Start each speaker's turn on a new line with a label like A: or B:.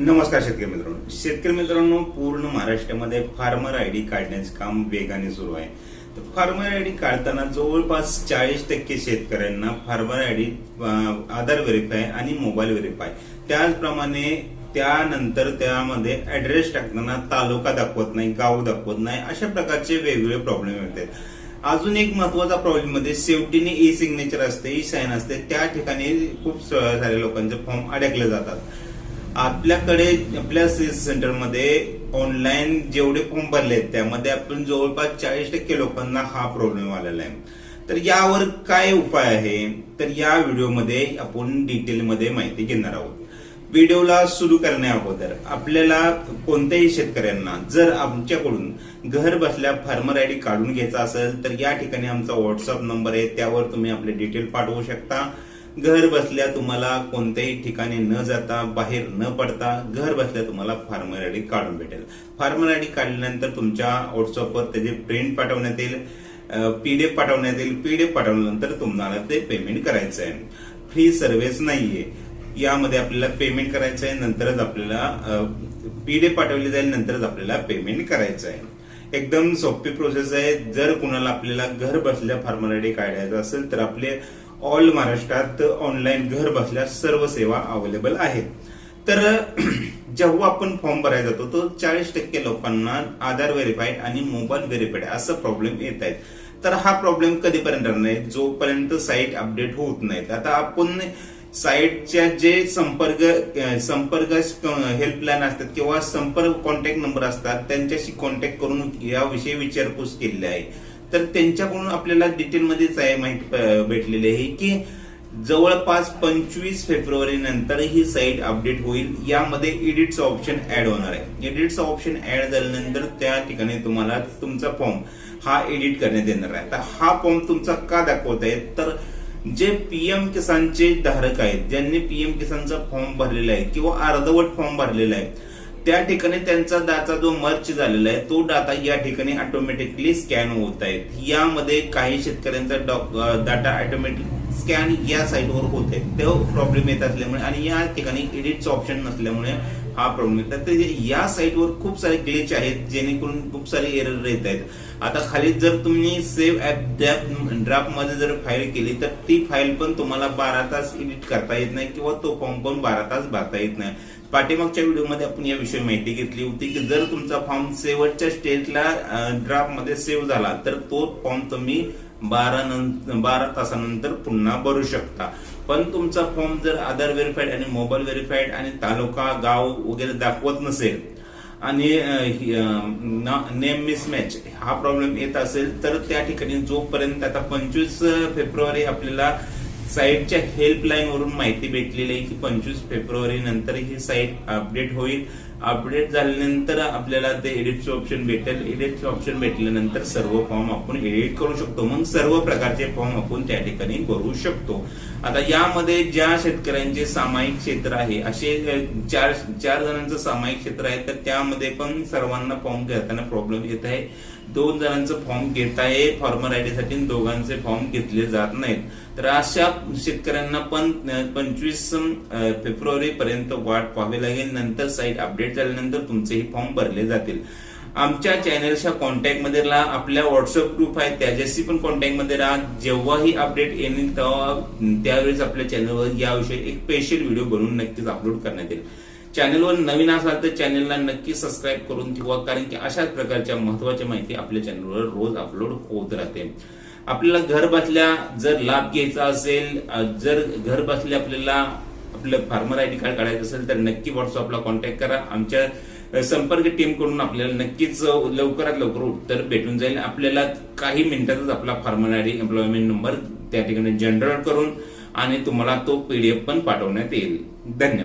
A: नमस्कार शेतकरी मित्रांनो. शेतकरी मित्रांनो पूर्ण महाराष्ट्रामध्ये फार्मर आय डी काढण्याचे काम वेगाने सुरू आहे. तर फार्मर आय डी काढताना जवळपास चाळीस टक्के शेतकऱ्यांना farmer I D Aadhaar verify आणि मोबाईल व्हेरीफाय त्याचप्रमाणे त्यानंतर त्यामध्ये ऍड्रेस टाकताना तालुका दाखवत नाही गाव दाखवत नाही अशा प्रकारचे वेगवेगळे प्रॉब्लेम येतात. अजून एक महत्त्वाचा प्रॉब्लेममध्ये शेवटीने ई सिग्नेचर असते ई साईन असते त्या ठिकाणी खूप साऱ्या लोकांचे फॉर्म अडकले जातात. आपल्याकडे आपल्या सेंटरमध्ये ऑनलाईन जेवढे फॉर्म भरले आहेत त्यामध्ये आपण जवळपास चाळीस टक्के लोकांना हा प्रॉब्लेम आलेला आहे. तर यावर काय उपाय आहे? तर या व्हिडिओमध्ये आपण डिटेलमध्ये माहिती घेणार आहोत. व्हिडिओला सुरू करण्या अगोदर आपल्याला कोणत्याही शेतकऱ्यांना जर आमच्याकडून घर बसल्या फार्मर आय डी काढून घ्यायचा असेल तर या ठिकाणी आमचा व्हॉट्सअप नंबर आहे त्यावर तुम्ही आपले डिटेल पाठवू शकता. घर बसल्या तुम्हाला कोणत्याही ठिकाणी न जाता बाहेर न पडता घर बसल्या तुम्हाला फार्मर आय डी काढून भेटेल. फार्मर आय डी काढल्यानंतर तुमच्या व्हॉट्सअपवर त्याचे प्रिंट पाठवण्यात येईल पीडीएफ पाठवण्यात येईल. पीडीएफ पाठवल्यानंतर तुम्हाला ते पेमेंट करायचं आहे. फ्री सर्व्हिस नाहीये. यामध्ये आपल्याला पेमेंट करायचं आहे नंतरच आपल्याला पीडीएफ पाठवली जाईल नंतरच आपल्याला पेमेंट करायचं आहे. एकदम सोपी प्रोसेस आहे. जर कुणाला आपल्याला घर बसल्या फार्मर आय डी काढायचं असेल तर आपले ऑल महाराष्ट्रात ऑनलाईन घर बसल्या सर्व सेवा अवेलेबल आहेत. तर जेव्हा आपण फॉर्म भरायला जातो तो चाळीस टक्के लोकांना आधार व्हेरीफाईड आणि मोबाईल व्हेरीफाईड असं प्रॉब्लेम येत आहेत. तर हा प्रॉब्लेम कधीपर्यंत नाही? जोपर्यंत साईट अपडेट होत नाहीत आता आपण साईटच्या जे संपर्क संपर्क हेल्पलाईन असतात किंवा संपर्क कॉन्टॅक्ट नंबर असतात त्यांच्याशी कॉन्टॅक्ट करून याविषयी विचारपूस केलेली आहे. तर त्यांच्याकडून आपल्याला डिटेलमध्येच आहे माहिती भेटलेली आहे की जवळपास पंचवीस फेब्रुवारी नंतर ही साईट अपडेट होईल. यामध्ये एडिटचं ऑप्शन ऍड होणार आहे. एडिटचं ऑप्शन ऍड झाल्यानंतर त्या ठिकाणी तुम्हाला तुमचा फॉर्म हा एडिट करण्यात येणार आहे. तर हा फॉर्म तुमचा का दाखवत आहे? तर जे पीएम किसानचे धारक आहेत ज्यांनी पीएम किसानचा फॉर्म भरलेला आहे किंवा अर्धवट फॉर्म भरलेला आहे त्या ठिकाणी त्यांचा डाटा जो मर्च झालेला आहे तो डाटा या ठिकाणी ऑटोमॅटिकली स्कॅन होत आहेत यामध्ये काही शेतकऱ्यांचा डाटा ऑटोमॅटिक स्कॅन या साईटवर होत. आहे तो प्रॉब्लेम येत असल्यामुळे आणि या ठिकाणी एडिटचं ऑप्शन नसल्यामुळे हा प्रॉब्लेम येतात तर या साईटवर खूप सारे ग्लिच आहेत जेणेकरून खूप सारे एरर येत आहेत. आता खाली जर तुम्ही सेव्ह ऍप ड्राफ्टमध्ये जर फाईल केली तर ती फाईल पण तुम्हाला बारा तास एडिट करता येत नाही किंवा तो फॉर्म पण बारा तास भरता येत नाही. पाठीमागच्या व्हिडिओमध्ये आपण याविषयी माहिती घेतली होती की जर तुमचा फॉर्म शेवटच्या स्टेजला ड्राफ्टमध्ये सेव्ह झाला तर तो फॉर्म तुम्ही बारा नंतर बारा तासानंतर पुन्हा भरू शकता. पण तुमचा फॉर्म जर आधार व्हेरीफाईड आणि मोबाईल व्हेरीफाईड आणि तालुका गाव वगैरे दाखवत नसेल आणि नेम मिसमॅच हा प्रॉब्लेम येत असेल तर त्या ठिकाणी जोपर्यंत आता पंचवीस फेब्रुवारी आपल्याला साईटच्या हेल्पलाईन वरून माहिती भेटलेली आहे की पंचवीस फेब्रुवारी नंतर ही साईट अपडेट होईल. अपडेट झाल्यानंतर आपल्याला ते एडिटचं ऑप्शन भेटेल. एडिटचं ऑप्शन भेटल्यानंतर सर्व फॉर्म आपण एडिट करू शकतो. मग सर्व प्रकारचे फॉर्म आपण त्या ठिकाणी भरू शकतो. आता यामध्ये ज्या शेतकऱ्यांचे सामायिक क्षेत्र आहे असे चार चार जणांचं सामायिक क्षेत्र आहे तर त्यामध्ये पण सर्वांना फॉर्म घेताना प्रॉब्लेम येत आहे. दोन जणांचं फॉर्म घेता आहे फॉर्मर आयडी साठी दोघांचे फॉर्म घेतले जात नाहीत. तर अशा शेतकऱ्यांना पण पंचवीस फेब्रुवारी पर्यंत वाट पाहावी लागेल. नंतर साईट अपडेट झाल्यानंतर तुमचेही फॉर्म भरले जातील. आमच्या चॅनलच्या कॉन्टॅक्टमध्ये राहा. आपल्या व्हॉट्सअप ग्रुप आहे. त्याच्याशी पण कॉन्टॅक्टमध्ये राहा. जेव्हाही अपडेट येईल तेव्हा त्यावेळेस आपल्या चॅनलवर याविषयी एक स्पेशल व्हिडिओ बनवून नक्कीच अपलोड करण्यात येईल. चॅनलवर नवीन असाल तर चॅनलला नक्की सबस्क्राईब करून ठेवा कारण की अशाच प्रकारच्या महत्त्वाच्या माहिती आपल्या चॅनलवर रोज अपलोड होत राहते. आपल्याला घर बसल्या जर लाभ घ्यायचा असेल जर घर बसल्या आपल्याला आपलं फार्मर आय डी कार्ड काढायचं असेल तर नक्की व्हॉट्सअपला कॉन्टॅक्ट करा. आमच्या संपर्क टीमकडून आपल्याला नक्कीच लवकरात लवकर उत्तर भेटून जाईल. आपल्याला काही मिनिटातच आपला farmer I D employment number त्या ठिकाणी जनरेट करून आणि तुम्हाला तो पीडीएफ पण पाठवण्यात येईल. धन्यवाद.